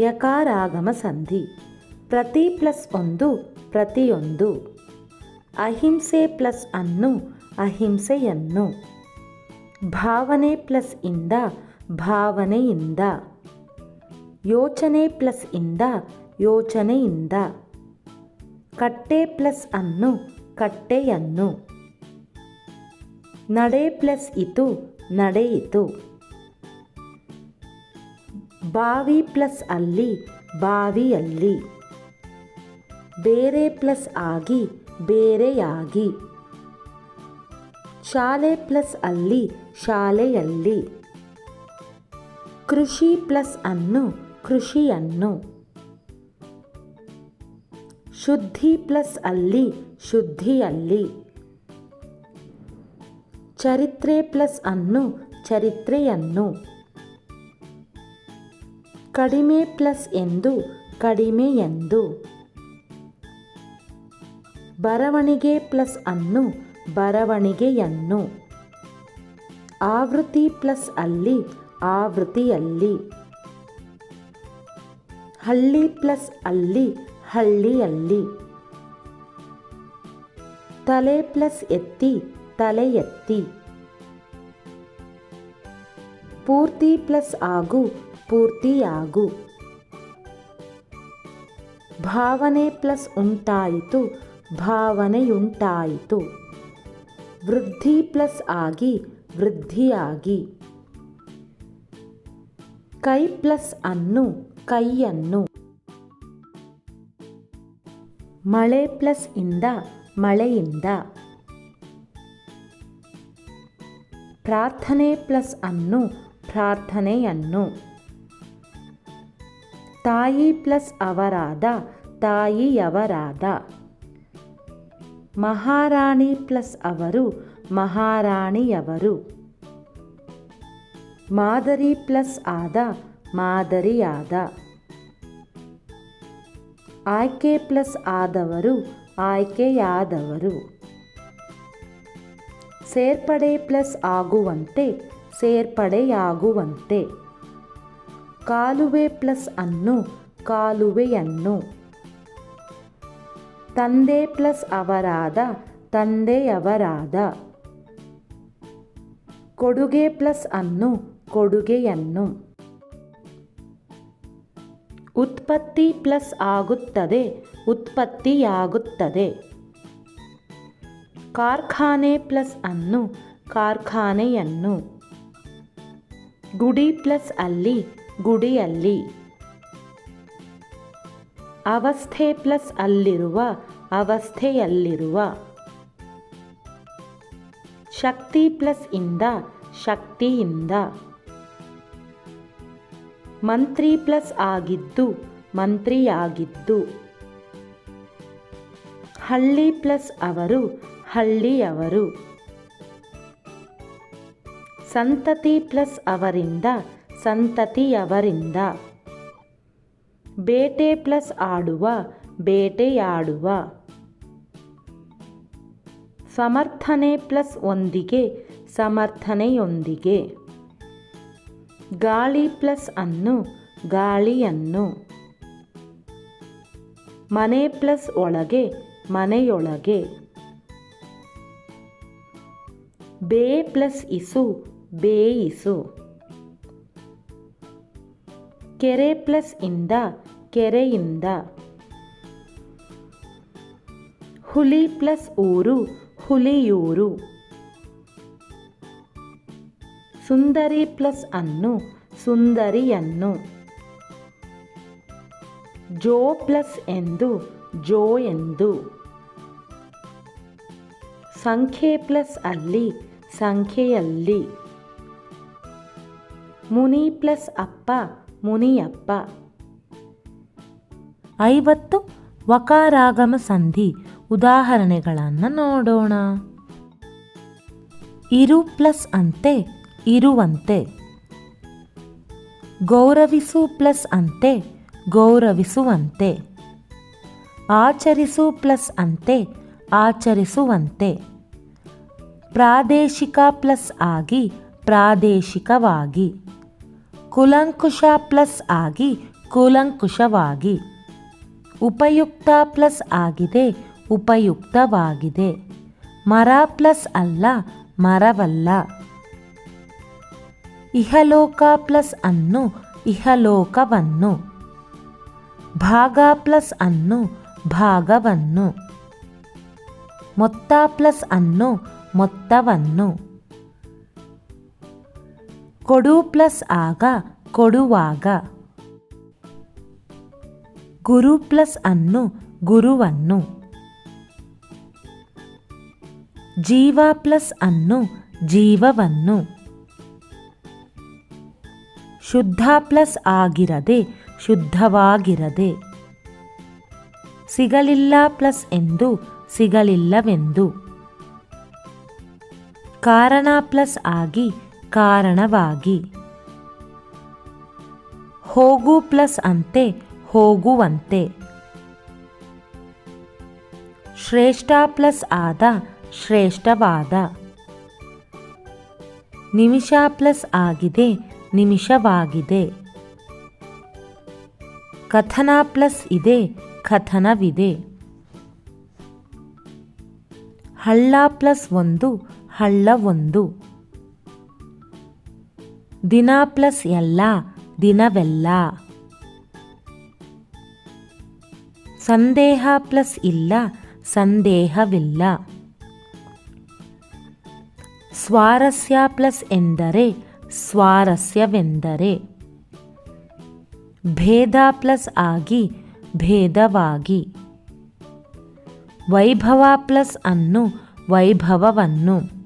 ಯಕಾರಾಗಮ ಸಂಧಿ ಪ್ರತಿ ಪ್ಲಸ್ ಒಂದು, ಪ್ರತಿಯೊಂದು. ಅಹಿಂಸೆ ಪ್ಲಸ್ ಅನ್ನು, ಅಹಿಂಸೆಯನ್ನು. ಭಾವನೆ ಪ್ಲಸ್ ಇಂದ, ಭಾವನೆಯಿಂದ. ಯೋಚನೆ ಪ್ಲಸ್ ಇಂದ, ಯೋಚನೆಯಿಂದ. ಕಟ್ಟೆ ಪ್ಲಸ್ ಅನ್ನು, ಕಟ್ಟೆಯನ್ನು. ನಡೆ ಪ್ಲಸ್ ಇತು, ನಡೆಯಿತು. ಬಾವಿ ಪ್ಲಸ್ ಅಲ್ಲಿ, ಬಾವಿಯಲ್ಲಿ. ಬೇರೆ ಪ್ಲಸ್ ಆಗಿ, ಬೇರೆಯಾಗಿ. ಶಾಲೆ ಪ್ಲಸ್ ಅಲ್ಲಿ, ಶಾಲೆಯಲ್ಲಿ. ಕೃಷಿ ಪ್ಲಸ್ ಅನ್ನು, ಕೃಷಿಯನ್ನು. ಶುದ್ಧಿ ಪ್ಲಸ್ ಅಲ್ಲಿ, ಶುದ್ಧಿಯಲ್ಲಿ. ಚರಿತ್ರೆ ಪ್ಲಸ್ ಅನ್ನು, ಚರಿತ್ರೆಯನ್ನು. ಕಡಿಮೆ ಪ್ಲಸ್ ಎಂದು, ಕಡಿಮೆ ಎಂದು. ಬರವಣಿಗೆ ಪ್ಲಸ್ ಅನ್ನು ಬರವಣಿಗೆಯನ್ನು ಆವೃತ್ತಿ ಪ್ಲಸ್ ಅಲ್ಲಿ ಆವೃತ್ತಿಯಲ್ಲಿ ಹಳ್ಳಿ ಪ್ಲಸ್ ಅಲ್ಲಿ ಹಳ್ಳಿಯಲ್ಲಿ ತಲೆ ಪ್ಲಸ್ ಎತ್ತಿ, ತಲೆ ಎತ್ತಿ. ಪೂರ್ತಿ ಪ್ಲಸ್ ಆಗು ಪೂರ್ತಿಯಾಗು ಭಾವನೆ ಪ್ಲಸ್ ಉಂಟಾಯಿತು, ಭಾವನೆಯುಂಟಾಯಿತು. ವೃದ್ಧಿ ಪ್ಲಸ್ ಆಗಿ, ವೃದ್ಧಿಯಾಗಿ. ಕೈ ಪ್ಲಸ್ ಅನ್ನು, ಕೈಯನ್ನು. ಮಳೆ ಪ್ಲಸ್ ಇಂದ, ಮಳೆಯಿಂದ. ಪ್ರಾರ್ಥನೆ ಪ್ಲಸ್ ಅನ್ನು, ಪ್ರಾರ್ಥನೆಯನ್ನು. ತಾಯಿ ಪ್ಲಸ್ ಅವರಾದ ತಾಯಿಯವರಾದ. ಮಹಾರಾಣಿ ಪ್ಲಸ್ ಅವರು ಮಹಾರಾಣಿಯವರು. ಮಾದರಿ ಪ್ಲಸ್ ಆದ ಮಾದರಿಯಾದ. ಆಯ್ಕೆ ಪ್ಲಸ್ ಆದವರು ಆಯ್ಕೆಯಾದವರು. ಸೇರ್ಪಡೆ ಪ್ಲಸ್ ಆಗುವಂತೆ ಸೇರ್ಪಡೆಯಾಗುವಂತೆ. ಕಾಲುವೆ ಪ್ಲಸ್ ಅನ್ನು, ಕಾಲುವೆಯನ್ನು. ತಂದೆ ಪ್ಲಸ್ ಅವರಾದ, ತಂದೆಯವರಾದ. ಕೊಡುಗೆ ಪ್ಲಸ್ ಅನ್ನು, ಕೊಡುಗೆಯನ್ನು. ಉತ್ಪತ್ತಿ ಪ್ಲಸ್ ಆಗುತ್ತದೆ, ಉತ್ಪತ್ತಿಯಾಗುತ್ತದೆ. ಕಾರ್ಖಾನೆ ಪ್ಲಸ್ ಅನ್ನು, ಕಾರ್ಖಾನೆಯನ್ನು. ಗುಡಿ ಪ್ಲಸ್ ಅಲ್ಲಿ ಗುಡಿಯಲ್ಲಿ. ಅವಸ್ಥೆ ಪ್ಲಸ್ ಅಲ್ಲಿರುವ ಅವಸ್ಥೆಯಲ್ಲಿರುವ ಶಕ್ತಿ ಪ್ಲಸ್ ಇಂದ ಶಕ್ತಿಯಿಂದ. ಮಂತ್ರಿ ಪ್ಲಸ್ ಆಗಿದ್ದು ಮಂತ್ರಿಯಾಗಿದ್ದು. ಹಳ್ಳಿ ಪ್ಲಸ್ ಅವರು ಹಳ್ಳಿಯವರು. ಸಂತತಿ ಪ್ಲಸ್ ಅವರಿಂದ ಸಂತತಿಯವರಿಂದ. ಬೇಟೆ ಪ್ಲಸ್ ಆಡುವ, ಬೇಟೆಯಾಡುವ. ಸಮರ್ಥನೆ ಪ್ಲಸ್ ಒಂದಿಗೆ, ಸಮರ್ಥನೆಯೊಂದಿಗೆ. ಗಾಳಿ ಪ್ಲಸ್ ಅನ್ನು, ಗಾಳಿಯನ್ನು. ಮನೆ ಪ್ಲಸ್ ಒಳಗೆ, ಮನೆಯೊಳಗೆ. ಬೇ ಪ್ಲಸ್ ಇಸು ಬೇಯಿಸು ಕೆರೆ ಪ್ಲಸ್ ಇಂದ ಕೆರೆಯಿಂದ. ಹುಲಿ ಪ್ಲಸ್ ಊರು, ಹುಲಿಯೂರು. ಸುಂದರಿ ಪ್ಲಸ್ ಅನ್ನು, ಸುಂದರಿಯನ್ನು. ಜೋ ಪ್ಲಸ್ ಎಂದು, ಜೋ ಎಂದು. ಸಂಖ್ಯೆ ಪ್ಲಸ್ ಅಲ್ಲಿ, ಸಂಖ್ಯೆಯಲ್ಲಿ. ಮುನಿ ಪ್ಲಸ್ ಅಪ್ಪ ಮುನಿಯಪ್ಪ. ಐವತ್ತು ವಕಾರಾಗಮ ಸಂಧಿ ಉದಾಹರಣೆಗಳನ್ನು ನೋಡೋಣ. ಇರು ಪ್ಲಸ್ ಅಂತೆ ಇರುವಂತೆ. ಗೌರವಿಸು ಪ್ಲಸ್ ಅಂತೆ ಗೌರವಿಸುವಂತೆ. ಆಚರಿಸು ಪ್ಲಸ್ ಅಂತೆ ಆಚರಿಸುವಂತೆ. ಪ್ರಾದೇಶಿಕ ಪ್ಲಸ್ ಆಗಿ ಪ್ರಾದೇಶಿಕವಾಗಿ. ಕುಲಂಕುಷ ಪ್ಲಸ್ ಆಗಿ ಕೂಲಂಕುಷವಾಗಿ ಉಪಯುಕ್ತ ಪ್ಲಸ್ ಆಗಿದೆ, ಉಪಯುಕ್ತವಾಗಿದೆ. ಮರ ಪ್ಲಸ್ ಅಲ್ಲ, ಮರವಲ್ಲ. ಇಹಲೋಕ ಪ್ಲಸ್ ಅನ್ನು, ಇಹಲೋಕವನ್ನು. ಭಾಗ ಪ್ಲಸ್ ಅನ್ನು, ಭಾಗವನ್ನು. ಮೊತ್ತ ಪ್ಲಸ್ ಅನ್ನು, ಮೊತ್ತವನ್ನು. ಕೊಡು ಪ್ಲಸ್ ಆಗ, ಕೊಡುವಾಗ. ಗುರು ಪ್ಲಸ್ ಅನ್ನು, ಗುರುವನ್ನು. ಜೀವ ಪ್ಲಸ್ ಅನ್ನು, ಜೀವವನ್ನು. ಶುದ್ಧ ಪ್ಲಸ್ ಆಗಿರದೆ, ಶುದ್ಧವಾಗಿರದೆ. ಸಿಗಲಿಲ್ಲ ಪ್ಲಸ್ ಎಂದು, ಸಿಗಲಿಲ್ಲವೆಂದು. ಕಾರಣ ಪ್ಲಸ್ ಆಗಿ ಕಾರಣವಾಗಿ. ಹೋಗು ಪ್ಲಸ್ ಅಂತೆ, ಹೋಗುವಂತೆ. ಶ್ರೇಷ್ಠ ಪ್ಲಸ್ ಆದ, ಶ್ರೇಷ್ಠವಾದ. ನಿಮಿಷ ಪ್ಲಸ್ ಆಗಿದೆ, ನಿಮಿಷವಾಗಿದೆ. ಕಥನ ಪ್ಲಸ್ ಇದೆ, ಕಥನವಿದೆ. ಹಳ್ಳ ಪ್ಲಸ್ ಒಂದು, ಹಳ್ಳ ಒಂದು. ದಿನ ಪ್ಲಸ್ ಎಲ್ಲ, ದಿನವೆಲ್ಲ. ಸಂದೇಹ ಪ್ಲಸ್ ಇಲ್ಲ, ಸಂದೇಹವಿಲ್ಲ. ಸ್ವಾರಸ್ಯ ಪ್ಲಸ್ ಎಂದರೆ ಸ್ವಾರಸ್ಯವೆಂದರೆ. ಭೇದ ಪ್ಲಸ್ ಆಗಿ, ಭೇದವಾಗಿ. ವೈಭವ ಪ್ಲಸ್ ಅನ್ನು ವೈಭವವನ್ನು.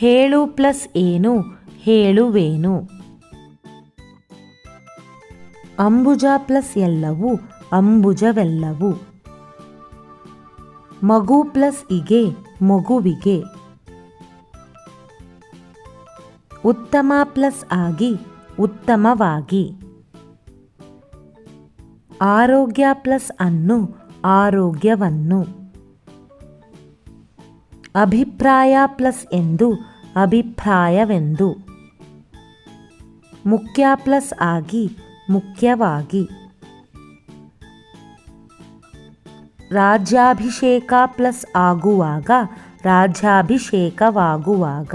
ಹೇಳು ಪ್ಲಸ್ ಏನು ಹೇಳುವೇನು ಅಂಬುಜ ಪ್ಲಸ್ ಎಲ್ಲವೂ ಅಂಬುಜವೆಲ್ಲವೂ. ಮಗು ಪ್ಲಸ್ ಇಗೆ, ಮಗುವಿಗೆ. ಉತ್ತಮ ಪ್ಲಸ್ ಆಗಿ, ಉತ್ತಮವಾಗಿ. ಆರೋಗ್ಯ ಪ್ಲಸ್ ಅನ್ನು, ಆರೋಗ್ಯವನ್ನು. ಅಭಿಪ್ರಾಯ ಪ್ಲಸ್ ಎಂದು ಅಭಿಪ್ರಾಯವೆಂದು. ಮುಖ್ಯ ಪ್ಲಸ್ ಆಗಿ ಮುಖ್ಯವಾಗಿ. ರಾಜ್ಯಾಭಿಷೇಕ ಪ್ಲಸ್ ಆಗುವಾಗ ರಾಜ್ಯಾಭಿಷೇಕವಾಗುವಾಗ.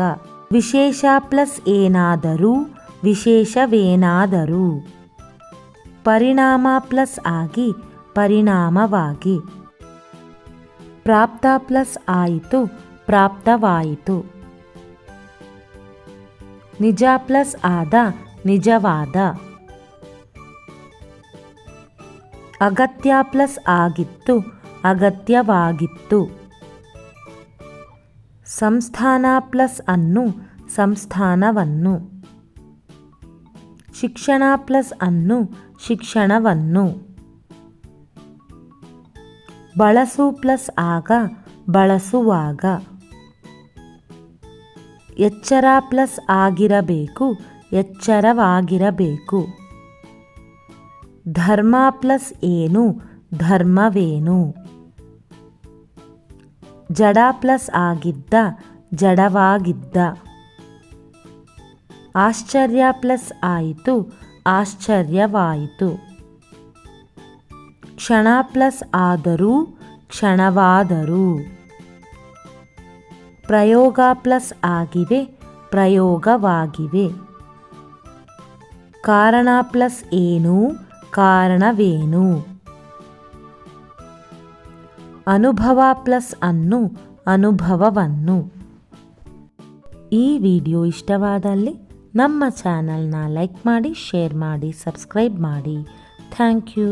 ವಿಶೇಷ ಪ್ಲಸ್ ಏನಾದರೂ, ವಿಶೇಷವೇನಾದರೂ. ಪರಿಣಾಮ ಪ್ಲಸ್ ಆಗಿ ಪರಿಣಾಮವಾಗಿ. ಪ್ರಾಪ್ತ ಪ್ಲಸ್ ಆಯಿತು, ಪ್ರಾಪ್ತವಾಯಿತು. ನಿಜ ಪ್ಲಸ್ ಆದ ನಿಜವಾದ. ಅಗತ್ಯ ಪ್ಲಸ್ ಆಗಿತ್ತು, ಅಗತ್ಯವಾಗಿತ್ತು. ಸಂಸ್ಥಾನ ಪ್ಲಸ್ ಅನ್ನು, ಸಂಸ್ಥಾನವನ್ನು. ಶಿಕ್ಷಣ ಪ್ಲಸ್ ಅನ್ನು, ಶಿಕ್ಷಣವನ್ನು. ಬಳಸು ಪ್ಲಸ್ ಆಗ, ಬಳಸುವಾಗ. ಎಚ್ಚರ ಪ್ಲಸ್ ಆಗಿರಬೇಕು, ಎಚ್ಚರವಾಗಿರಬೇಕು. ಧರ್ಮ ಪ್ಲಸ್ ಏನು, ಧರ್ಮವೇನು? ಜಡ ಪ್ಲಸ್ ಆಗಿದ್ದ, ಜಡವಾಗಿದ್ದ. ಆಶ್ಚರ್ಯ ಪ್ಲಸ್ ಆಯಿತು, ಆಶ್ಚರ್ಯವಾಯಿತು. ಕ್ಷಣ ಪ್ಲಸ್ ಆದರೂ, ಕ್ಷಣವಾದರೂ. ಪ್ರಯೋಗ ಪ್ಲಸ್ ಆಗಿವೆ, ಪ್ರಯೋಗವಾಗಿವೆ. ಕಾರಣ ಪ್ಲಸ್ ಏನು, ಕಾರಣವೇನು? ಅನುಭವ ಪ್ಲಸ್ ಅನ್ನು, ಅನುಭವವನ್ನು. ಈ ವಿಡಿಯೋ ಇಷ್ಟವಾದಲ್ಲಿ ನಮ್ಮ ಚಾನಲ್ನ ಲೈಕ್ ಮಾಡಿ, ಶೇರ್ ಮಾಡಿ, ಸಬ್ಸ್ಕ್ರೈಬ್ ಮಾಡಿ. Thank you.